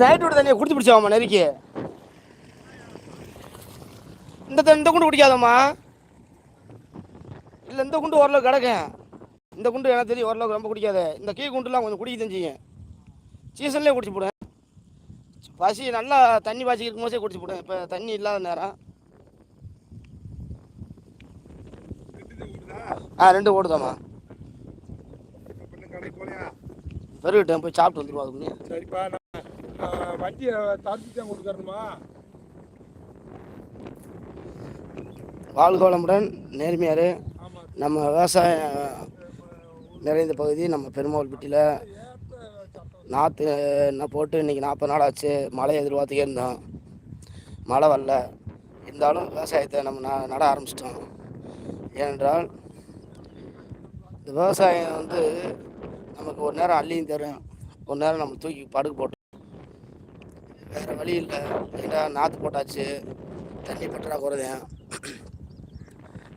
Night விட தண்ணியை குடிச்சு பிடிச்சாமா நெருக்கி. இந்த இந்த குண்டு குடிக்காதம்மா. இல்லை இந்த குண்டு ஓரளவு கிடக்கும். இந்த குண்டு எனக்கு தெரியும் ஓரளவுக்கு ரொம்ப குடிக்காத. இந்த கீ குண்டுலாம் கொஞ்சம் குடிக்க செய்யும் சீசன்லேயே குடிச்சு போடுவேன். பசி நல்லா தண்ணி பாய்ச்சி இருக்கும் போதே குடிச்சு போடுவேன். இப்போ தண்ணி இல்லாத நேரம். ஆ ரெண்டு ஓடுதாம்மா. பெருகிட்டேன் போய் சாப்பிட்டு வந்துடுவோம் அதுக்குள்ளே வண்டியை தடுத்து தான் கொடுத்துறணுமா வாழ்க வளமுடன் நேர்மையார் நம்ம விவசாயம் நிறைந்த பகுதி நம்ம பெருமாள்பட்டியில் நாற்று என்ன போட்டு இன்றைக்கி நாற்பது நாள் ஆச்சு. மழை எதிர்பார்த்துக்கே இருந்தோம். மழை வரல. இருந்தாலும் விவசாயத்தை நம்ம ந நட ஆரம்பிச்சிட்டோம். ஏனென்றால் இந்த விவசாயம் வந்து நமக்கு ஒரு நேரம் அள்ளியும் தரும். ஒரு நேரம் நம்ம தூக்கி படுக்க போட்டோம் வேறு வழி இல்லை. ஏன்னா நாற்று போட்டாச்சு? தண்ணி பற்றாக்குறைதான்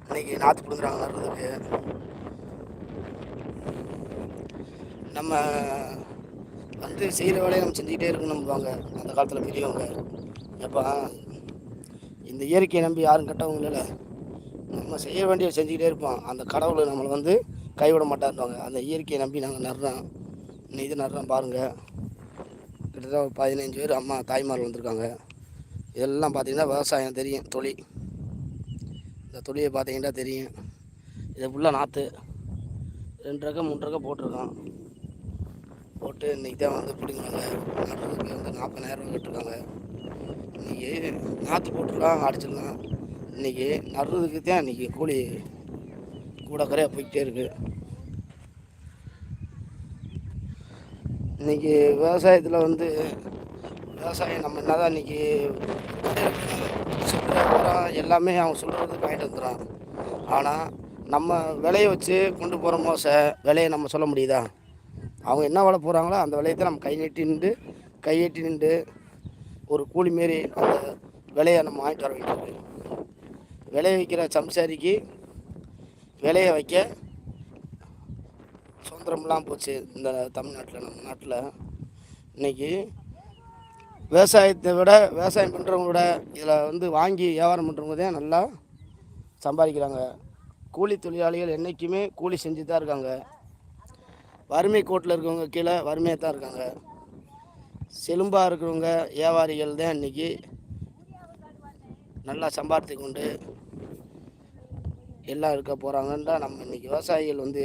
இன்னைக்கு நாற்று பிடுங்குறாங்க நடுறதுக்கு நம்ம வந்து செய்கிற வேலையை நம்ம செஞ்சுக்கிட்டே இருக்கணும்பாங்க அந்த காலத்தில் பெரியவங்க. எப்போ இந்த இயற்கையை நம்பி யாரும் கெட்டவங்க இல்லை நம்ம செய்ய வேண்டிய செஞ்சுக்கிட்டே இருப்போம். அந்த கடவுளை நம்மளை வந்து கைவிட மாட்டாருவாங்க அந்த இயற்கையை நம்பி நாங்கள் நடுறோம் இன்னைக்கு இது நடுறோம் பாருங்கள் கிட்டத்தட்ட ஒரு பதினஞ்சு பேர் அம்மா தாய்மார்கள் வந்திருக்காங்க. இதெல்லாம் பார்த்தீங்கன்னா விவசாயம் தெரியும் தொழில் இந்த தொழிலை பார்த்தீங்கன்னா தெரியும். இது ஃபுல்லாக நாற்று ரெண்டு ரகம் மூணு ரகம் போட்டிருக்கோம் போட்டு இன்றைக்கி தான் வந்து பிடிங்கிறாங்க. நடுறதுக்கு வந்து நாற்பதாயிரம் கேட்டிருக்காங்க. இன்றைக்கி நாற்று போட்டுருக்கான் அடிச்சிடலாம் இன்றைக்கி நடுறதுக்கு தான் இன்றைக்கி கூலி கூட குறையாக போய்கிட்டே இருக்குது இன்றைக்கி விவசாயத்தில் வந்து விவசாயம் நம்ம என்னதான் இன்றைக்கி சொல்கிற உரம் எல்லாமே அவங்க சொல்கிறது வாங்கிட்டு வந்துடுறான் ஆனால் நம்ம விலையை வச்சு கொண்டு போகிற மோச விலையை நம்ம சொல்ல முடியுதா? அவங்க என்ன விலை போகிறாங்களோ அந்த விலையத்தை நம்ம கை நீட்டி நின்று கையெட்டி நின்று ஒரு கூலி மாரி அந்த விலையை நம்ம வாங்கிட்டு வர வேண்டியது விளைய வைக்கிற சம்சாரிக்கு விலையை வைக்க சுதந்திரம்லாம் போச்சு இந்த தமிழ்நாட்டில் நம்ம நாட்டில். இன்னைக்கு விவசாயத்தை விட விவசாயம் பண்ணுறவங்க விட இதில் வந்து வாங்கி வியாபாரம் பண்ணுறவங்க தான் நல்லா சம்பாதிக்கிறாங்க. கூலி தொழிலாளிகள் என்றைக்குமே கூலி செஞ்சு தான் இருக்காங்க. வறுமை கோட்டில் இருக்கவங்க கீழே வறுமையாக தான் இருக்காங்க. செலும்பாக இருக்கிறவங்க வியாபாரிகள் தான் இன்றைக்கி நல்லா சம்பாதித்து கொண்டு எல்லாம் இருக்க போகிறாங்கன்னு தான் நம்ம இன்றைக்கி விவசாயிகள் வந்து